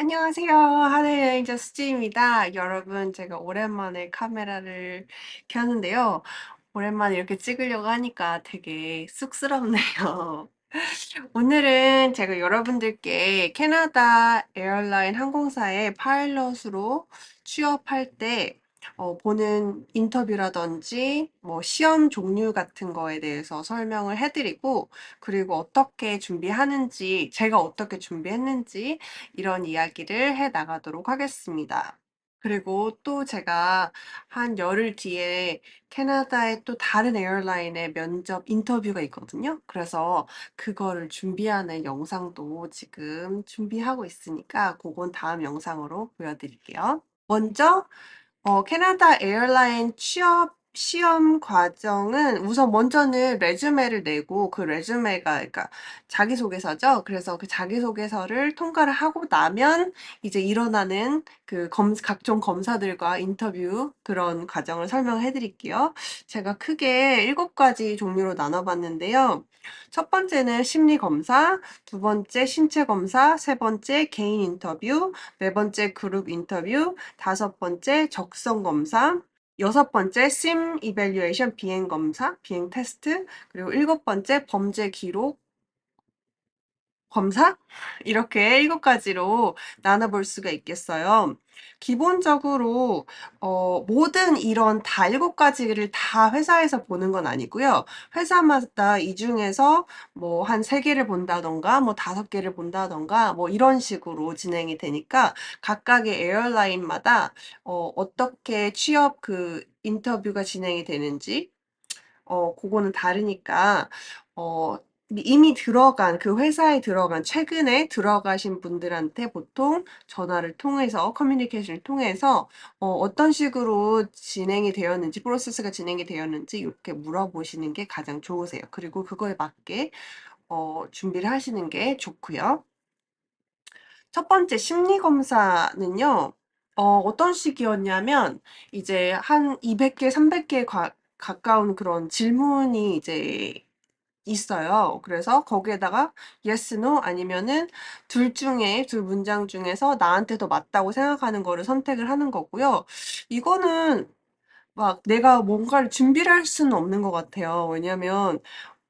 안녕하세요. 하늘 여행자 수지입니다. 여러분, 제가 오랜만에 카메라를 켰는데요. 오랜만에 이렇게 찍으려고 하니까 되게 쑥스럽네요. 오늘은 제가 여러분들께 캐나다 에어라인 항공사의 파일럿으로 취업할 때 어, 보는 인터뷰라든지 뭐 시험 종류 같은 거에 대해서 설명을 해드리고 그리고 어떻게 준비하는지 제가 어떻게 준비했는지 이런 이야기를 해 나가도록 하겠습니다. 그리고 또 제가 한 열흘 뒤에 캐나다의 또 다른 에어라인의 면접 인터뷰가 있거든요. 그래서 그거를 준비하는 영상도 지금 준비하고 있으니까 그건 다음 영상으로 보여드릴게요. 먼저 어, 캐나다 에어라인 취업 시험 과정은 우선 먼저는 레주메를 내고 그 레주메가 그러니까 자기소개서죠. 그래서 그 자기소개서를 통과를 하고 나면 이제 일어나는 그 검, 각종 검사들과 인터뷰 그런 과정을 설명해 드릴게요. 제가 크게 일곱 가지 종류로 나눠 봤는데요. 첫 번째는 심리 검사, 두 번째 신체 검사, 세 번째 개인 인터뷰, 네 번째 그룹 인터뷰, 다섯 번째 적성 검사, 여섯 번째 심 이벨리에이션 비행 검사, 비행 테스트, 그리고 일곱 번째 범죄 기록 검사? 이렇게 일곱 가지로 나눠볼 수가 있겠어요. 기본적으로 어, 모든 이런 다 일곱 가지를 다 회사에서 보는 건 아니고요. 회사마다 이 중에서 뭐 한 세 개를 본다던가 뭐 다섯 개를 본다던가 뭐 이런 식으로 진행이 되니까 각각의 에어라인마다 어, 어떻게 취업 그 인터뷰가 진행이 되는지 어, 그거는 다르니까 어, 이미 들어간 그 회사에 들어간 최근에 들어가신 분들한테 보통 전화를 통해서 커뮤니케이션을 통해서 어, 어떤 식으로 진행이 되었는지 프로세스가 진행이 되었는지 이렇게 물어보시는 게 가장 좋으세요. 그리고 그거에 맞게 어, 준비를 하시는 게 좋고요. 첫 번째 심리 검사는요. 어, 어떤 식이었냐면 이제 한 200개, 300개 가, 가까운 그런 질문이 이제 있어요. 그래서 거기에다가 yes, no 아니면은 둘 중에 두 문장 중에서 나한테 더 맞다고 생각하는 거를 선택을 하는 거고요. 이거는 막 내가 뭔가를 준비를 할 수는 없는 것 같아요. 왜냐면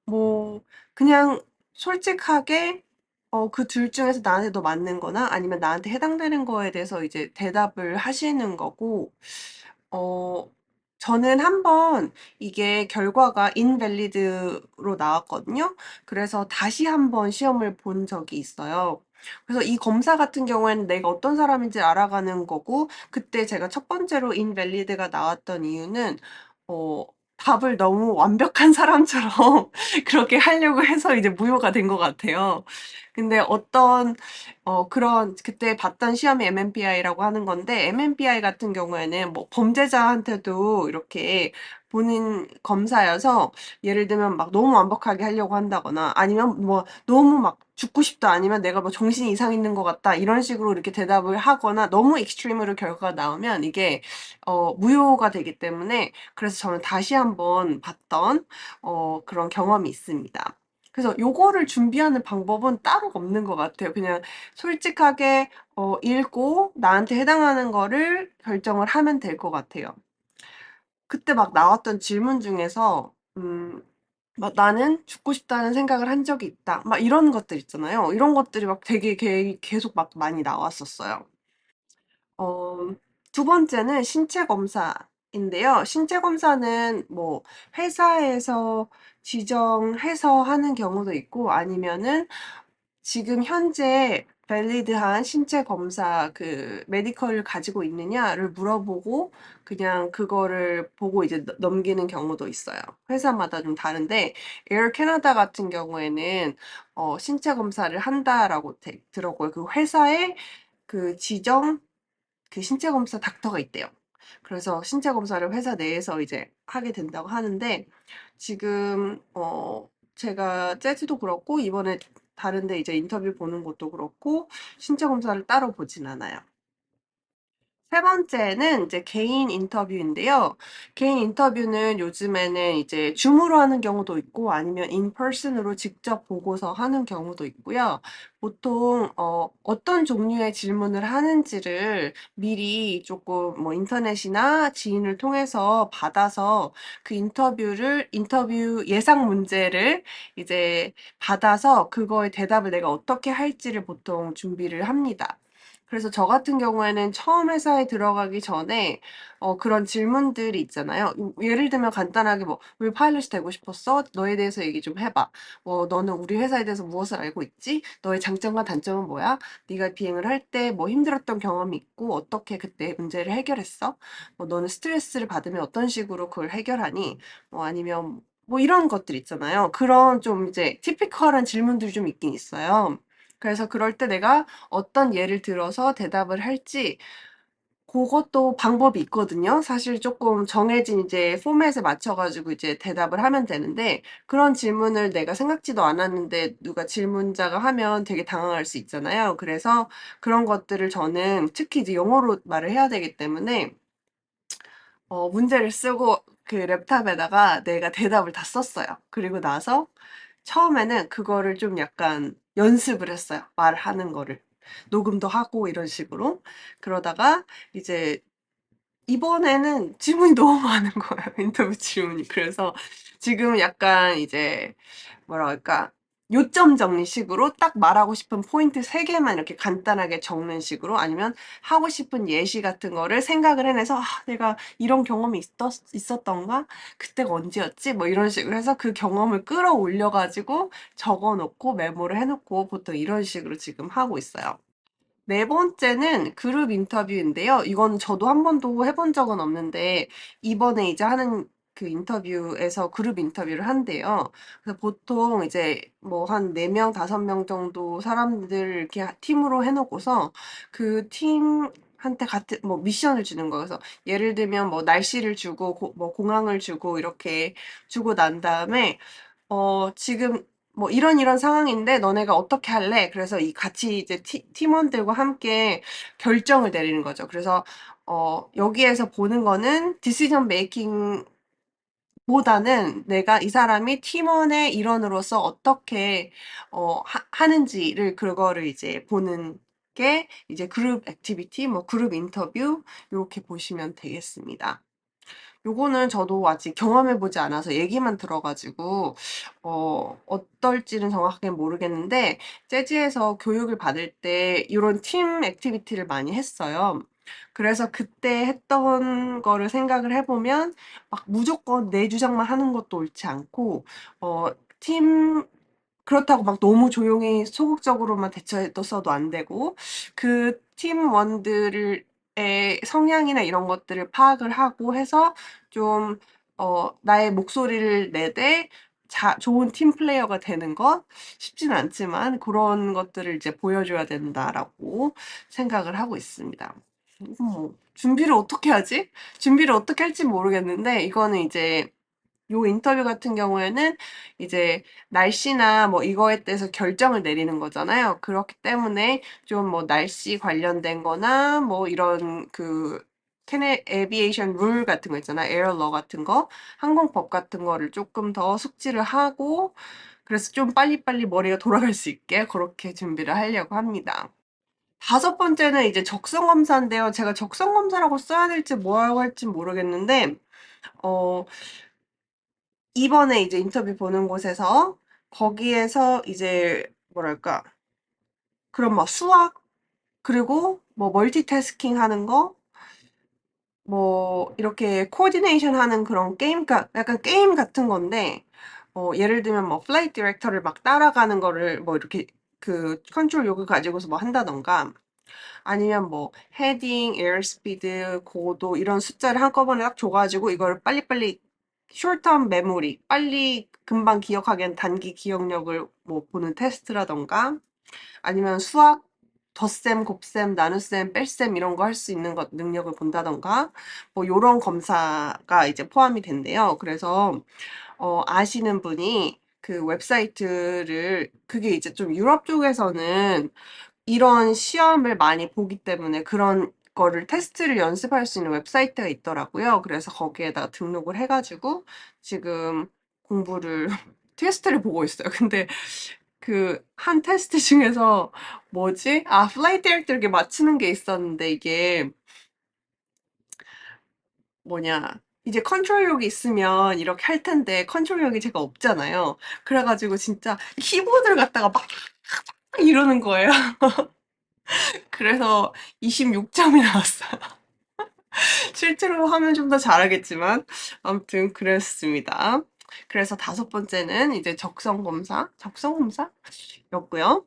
뭐 그냥 솔직하게 어, 그 둘 중에서 나한테 더 맞는 거나 아니면 나한테 해당되는 거에 대해서 이제 대답을 하시는 거고 어, 저는 한번 이게 결과가 invalid로 나왔거든요. 그래서 다시 한번 시험을 본 적이 있어요. 그래서 이 검사 같은 경우에는 내가 어떤 사람인지 알아가는 거고, 그때 제가 첫 번째로 invalid가 나왔던 이유는, 어, 답을 너무 완벽한 사람처럼 그렇게 하려고 해서 이제 무효가 된 것 같아요. 근데 어떤 어 그런 그때 봤던 시험이 MMPI라고 하는 건데 MMPI 같은 경우에는 뭐 범죄자한테도 이렇게 본인 검사여서 예를 들면 막 너무 완벽하게 하려고 한다거나 아니면 뭐 너무 막 죽고 싶다 아니면 내가 뭐 정신이 이상 있는 것 같다 이런 식으로 이렇게 대답을 하거나 너무 익스트림으로 결과가 나오면 이게 어 무효가 되기 때문에 그래서 저는 다시 한번 봤던 어 그런 경험이 있습니다. 그래서 요거를 준비하는 방법은 따로 없는 것 같아요. 그냥 솔직하게 어, 읽고 나한테 해당하는 거를 결정을 하면 될 것 같아요. 그때 막 나왔던 질문 중에서 음, 막 나는 죽고 싶다는 생각을 한 적이 있다. 막 이런 것들 있잖아요. 이런 것들이 막 되게 게- 계속 막 많이 나왔었어요. 어, 두 번째는 신체 검사인데요. 신체 검사는 뭐 회사에서 지정해서 하는 경우도 있고 아니면은 지금 현재 밸리드한 신체 검사 그 메디컬을 가지고 있느냐를 물어보고 그냥 그거를 보고 이제 너- 넘기는 경우도 있어요. 회사마다 좀 다른데 에어 캐나다 같은 경우에는 어, 신체 검사를 한다라고 되- 들었고요. 그 회사의 그 지정 그 신체 검사 닥터가 있대요. 그래서 신체 검사를 회사 내에서 이제 하게 된다고 하는데 지금 어 제가 재즈도 그렇고 이번에 다른데 이제 인터뷰 보는 것도 그렇고 신체 검사를 따로 보진 않아요. 세 번째는 이제 개인 인터뷰인데요. 개인 인터뷰는 요즘에는 이제 줌으로 하는 경우도 있고 아니면 인퍼슨으로 직접 보고서 하는 경우도 있고요. 보통 어 어떤 종류의 질문을 하는지를 미리 조금 뭐 인터넷이나 지인을 통해서 받아서 그 인터뷰를 인터뷰 예상 문제를 이제 받아서 그거에 대답을 내가 어떻게 할지를 보통 준비를 합니다. 그래서 저 같은 경우에는 처음 회사에 들어가기 전에 어 그런 질문들이 있잖아요. 음 예를 들면 간단하게 뭐 "왜 파일럿이 되고 싶었어? 너에 대해서 얘기 좀 해 봐. 뭐 너는 우리 회사에 대해서 무엇을 알고 있지? 너의 장점과 단점은 뭐야? 네가 비행을 할 때 뭐 힘들었던 경험이 있고 어떻게 그때 문제를 해결했어? 뭐 너는 스트레스를 받으면 어떤 식으로 그걸 해결하니?" 뭐 아니면 뭐 이런 것들 있잖아요. 그런 좀 이제 티피컬한 질문들이 좀 있긴 있어요. 그래서 그럴 때 내가 어떤 예를 들어서 대답을 할지 고것도 방법이 있거든요. 사실 쪼끔 정해진 이제 포맷에 맞춰 가지고 이제 대답을 하면 되는데 그런 질문을 내가 생각지도 않았는데 누가 질문자가 하면 되게 당황할 수 있잖아요. 그래서 그런 것들을 저는 특히 이제 영어로 말을 해야 되기 때문에 어 문제를 쓰고 그 랩탑에다가 내가 대답을 다 썼어요. 그리고 나서 처음에는 그거를 좀 약간 연습을 했어요, 말하는 거를. 녹음도 하고 이런 식으로. 그러다가 이제 이번에는 질문이 너무 많은 거예요, 인터뷰 질문이. 그래서 지금은 약간 이제 그럴까 요점 정리식으로 딱 말하고 싶은 포인트 3 개만 이렇게 간단하게 적는 식으로 아니면 하고 싶은 예시 같은 거를 생각을 해내서 '아 내가 이런 경험이 있었 있었던가? 그때가 언제였지?' 뭐 이런 식으로 해서 그 경험을 끌어올려 가지고 적어 놓고 메모를 해 놓고 보통 이런 식으로 지금 하고 있어요. 네 번째는 그룹 인터뷰인데요. 이거는 저도 한 번도 해본 적은 없는데 이번에 이제 하는 그 인터뷰에서 그룹 인터뷰를 한대요. 그래서 보통 이제 뭐 한 4 명, 5명 정도 사람들 이렇게 하 팀으로 해 놓고서 그 팀 한테 같은 뭐 미션을 주는. 그래서 예를 들면 뭐 날씨를 주고 고 뭐 공항을 주고 이렇게 주고 난 다음에 어 지금 뭐 "이런 이런 상황인데 너네가 어떻게 할래?" 그래서 이 같이 이제 티 팀원들과 함께 결정을 내리는 거죠. 그래서 어 여기에서 보는 거는 decision making 보다는 내가 이 사람이 팀원의 일원으로서 어떻게 어 하 하는지를 그거를 이제 보는 게 이제 그룹 액티비티 뭐 그룹 인터뷰 요렇게 보시면 되겠습니다. 요거는 저도 아직 경험해 보지 않아서 얘기만 들어 가지고 어 어떨지는 정확하게 모르겠는데 재즈에서 교육을 받을 때 요런 팀 액티비티를 많이 했어요. 그래서 그때 했던 거를 생각을 해 보면 막 무조건 내 주장만 하는 것도 옳지 않고 어 팀 그렇다고 막 너무 조용히 소극적으로만 대처했어도 안 되고 그 팀원들의 성향이나 이런 것들을 파악을 하고 해서 좀 어 나의 목소리를 내되 자 좋은 팀 플레이어가 되는 것 쉽지는 않지만 그런 것들을 이제 보여줘야 된다라고 생각을 하고 있습니다. 뭐 준비를 어떻게 하지? 준비를 어떻게 할지 모르겠는데 이거는 이제 요 인터뷰 같은 경우에는 이제 날씨나 뭐 이거에 대해서 결정을 내리는 거잖아요. 그렇기 때문에 좀 뭐 날씨 관련된 거나 뭐 이런 그 캐네 에비에이션 룰 같은 거 있잖아요. 에어 러 같은 거, 항공법 같은 거를 쪼끔 더 숙지를 하고 그래서 좀 빨리빨리 머리가 돌아갈 수 있게 고렇게 준비를 하려고 합니다. 다섯 번째는 이제 적성 검사인데요. 제가 적성 검사라고 써야 될지 뭐라고 할지 모르겠는데 어 이번에 이제 인터뷰 보는 곳에서 거기에서 이제 뭐랄까 그런 막 수학 그리고 뭐 멀티태스킹 하는 거 뭐 이렇게 코디네이션 하는 그런 게임 가 약간 게임 같은 건데 어 예를 들면 뭐 플라이트 디렉터를 막 따라가는 거를 뭐 이렇게 그 컨트롤 요구 가지고서 뭐 한다든가 아니면 뭐 헤딩, 에어스피드, 고도 이런 숫자를 한꺼번에 딱 줘 가지고 이거를 빨리빨리 term memory 빨리 금방 기억하게 하는 단기 기억력을 뭐 보는 테스트라든가 아니면 수학 덧셈, 곱셈, 나눗셈, 뺄셈 이런 거 할 수 있는 것 능력을 본다든가 뭐 요런 검사가 이제 포함이 된대요. 그래서 어 아시는 분이 그 웹사이트를 그게 이제 좀 유럽 쪽에서는 이런 시험을 많이 보기 때문에 그런 거를 테스트를 연습할 수 있는 웹사이트가 있더라고요. 그래서 거기에다가 등록을 해가지고 지금 공부를, 테스트를 보고 있어요. 근데 그 한 테스트 중에서 뭐지? 아, 플라이트 디렉터 이렇게 맞추는 게 있었는데 이게 뭐냐. 이제 컨트롤력이 있으면 이렇게 할 텐데 컨트롤력이 제가 없잖아요. 그래가지고 진짜 키보드를 갖다가 막 이러는 거예요. 그래서 26점이 나왔어요. 실제로 하면 좀 더 잘하겠지만 아무튼 그랬습니다. 그래서 다섯 번째는 이제 적성 검사, 적성 검사였고요.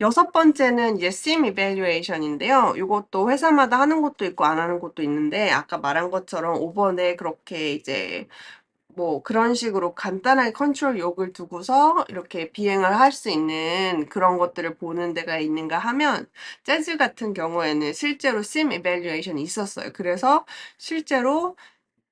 여섯 번째는 이제 sim evaluation인데요. 이것도 회사마다 하는 것도 있고 안 하는 것도 있는데 아까 말한 것처럼 5번에 그렇게 이제 뭐 그런 식으로 간단하게 컨트롤 욕을 두고서 이렇게 비행을 할 수 있는 그런 것들을 보는 데가 있는가 하면 재즈 같은 경우에는 실제로 sim evaluation이 있었어요. 그래서 실제로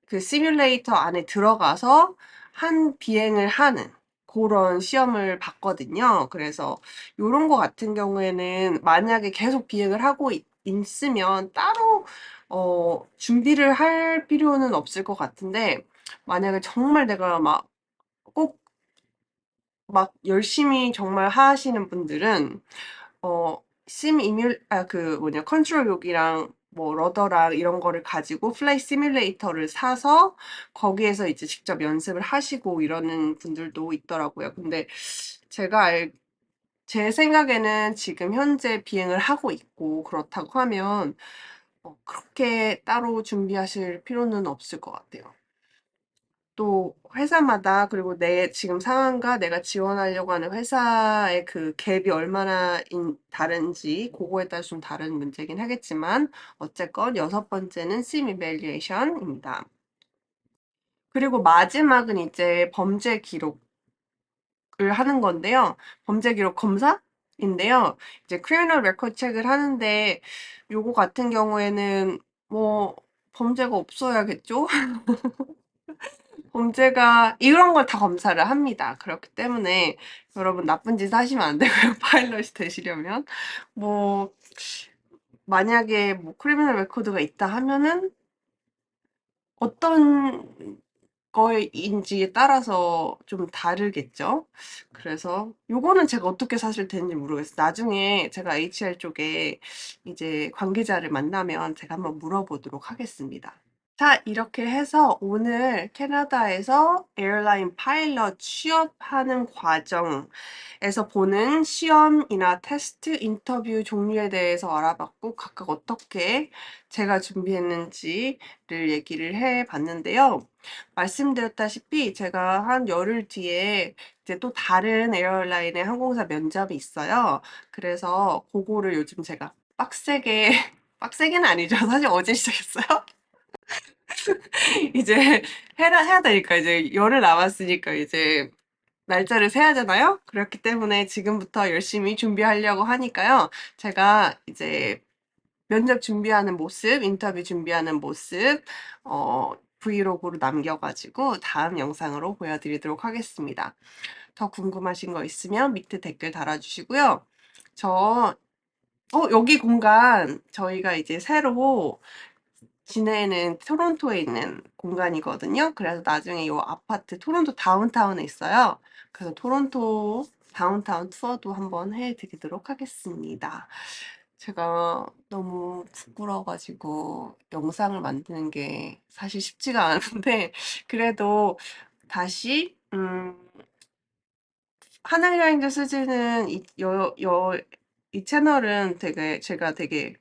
그 시뮬레이터 안에 들어가서 한 비행을 하는 그런 시험을 봤거든요. 그래서 요런 거 같은 경우에는 만약에 계속 비행을 하고 있, 있으면 따로 어, 준비를 할 필요는 없을 것 같은데 만약에 정말 내가 막 꼭 막 열심히 정말 하시는 분들은 어, 심 이뮬 아 그 뭐냐 컨트롤 욕이랑 뭐 러더랑 이런 거를 가지고 플라이 시뮬레이터를 사서 거기에서 이제 직접 연습을 하시고 이러는 분들도 있더라고요. 근데 제가 알, 제 생각에는 지금 현재 비행을 하고 있고 그렇다고 하면 어, 그렇게 따로 준비하실 필요는 없을 것 같아요. 또 회사마다 그리고 내 지금 상황과 내가 지원하려고 하는 회사의 그 갭이 얼마나 인- 다른지 그거에 따라 좀 다른 문제긴 하겠지만 어쨌건 여섯 번째는 sim evaluation입니다. 그리고 마지막은 이제 범죄 기록을 하는 건데요. 범죄 기록 검사 인데요. 이제 criminal record check을 하는데 요거 같은 경우에는 뭐 범죄가 없어야겠죠? 범죄가 이런 걸 다 검사를 합니다. 그렇기 때문에 여러분 나쁜 짓 하시면 안 되고요. 파일럿이 되시려면 뭐 만약에 뭐 크리미널 레코드가 있다 하면은 어떤 거인지에 따라서 좀 다르겠죠. 그래서 요거는 제가 어떻게 사실 되는지 모르겠어요. 나중에 제가 HR 쪽에 이제 관계자를 만나면 제가 한번 물어보도록 하겠습니다. 자, 이렇게 해서 오늘 캐나다에서 에어라인 파일럿 취업하는 과정에서 보는 시험이나 테스트, 인터뷰 종류에 대해서 알아봤고 각각 어떻게 제가 준비했는지를 얘기를 해 봤는데요. 말씀드렸다시피 제가 한 열흘 뒤에 이제 또 다른 에어라인의 항공사 면접이 있어요. 그래서 그거를 요즘 제가 빡세게, 빡세게는 아니죠. 사실 어제 시작했어요. 이제 해라, 해야 되니까 이제 열흘 남았으니까 이제 날짜를 세야잖아요. 그렇기 때문에 지금부터 열심히 준비하려고 하니까요. 제가 이제 면접 준비하는 모습, 인터뷰 준비하는 모습, 어, 브이로그로 남겨가지고 다음 영상으로 보여드리도록 하겠습니다. 더 궁금하신 거 있으면 밑에 댓글 달아주시고요. 저, 어, 여기 공간 저희가 이제 새로 지내는 토론토에 있는 공간이거든요. 그래서 나중에 이 아파트 토론토 다운타운에 있어요. 그래서 토론토 다운타운 투어도 한번 해 드리도록 하겠습니다. 제가 너무 부끄러워가지고 영상을 만드는 게 사실 쉽지가 않은데 그래도 다시 음, 하늘여행자 수지는 이, 여, 여, 이 채널은 되게 제가 되게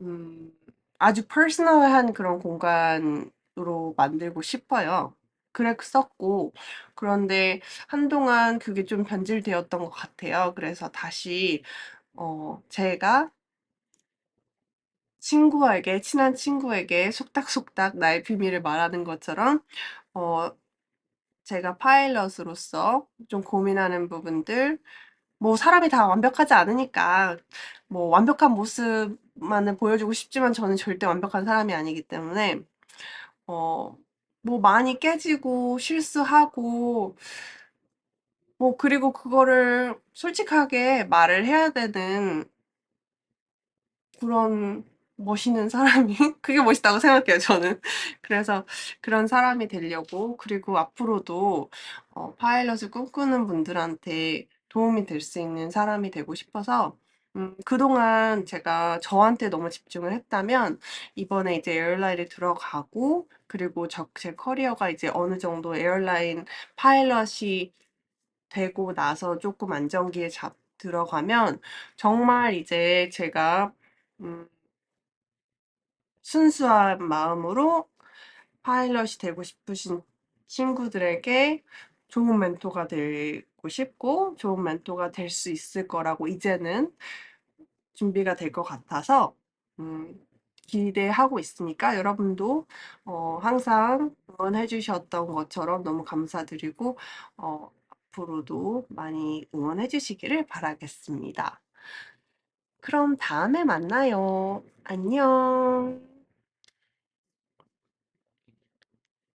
음, 아주 퍼스널한 그런 공간으로 만들고 싶어요. 그랬었고, 그런데 한동안 그게 좀 변질되었던 것 같아요. 그래서 다시, 어, 제가 친구에게, 친한 친구에게 속닥속닥 나의 비밀을 말하는 것처럼, 어, 제가 파일럿으로서 좀 고민하는 부분들, 뭐 사람이 다 완벽하지 않으니까 뭐 완벽한 모습만은 보여주고 싶지만 저는 절대 완벽한 사람이 아니기 때문에 어, 뭐 많이 깨지고 실수하고 뭐 그리고 그거를 솔직하게 말을 해야 되는 그런 멋있는 사람이 그게 멋있다고 생각해요 저는. 그래서 그런 사람이 되려고 그리고 앞으로도 어 파일럿을 꿈꾸는 분들한테 도움이 될 수 있는 사람이 되고 싶어서 음 그동안 제가 저한테 너무 집중을 했다면 이번에 이제 에어라인에 들어가고 그리고 저 제 커리어가 이제 어느 정도 에어라인 파일럿이 되고 나서 쪼끔 안정기에 잡 들어가면 정말 이제 제가 음 순수한 마음으로 파일럿이 되고 싶으신 친구들에게 좋은 멘토가 되고 싶고 좋은 멘토가 될 수 있을 거라고 이제는 준비가 될 것 같아서 음 기대하고 있으니까 여러분도 어 항상 응원해 주셨던 것처럼 너무 감사드리고 어 앞으로도 많이 응원해 주시기를 바라겠습니다. 그럼 다음에 만나요. 안녕.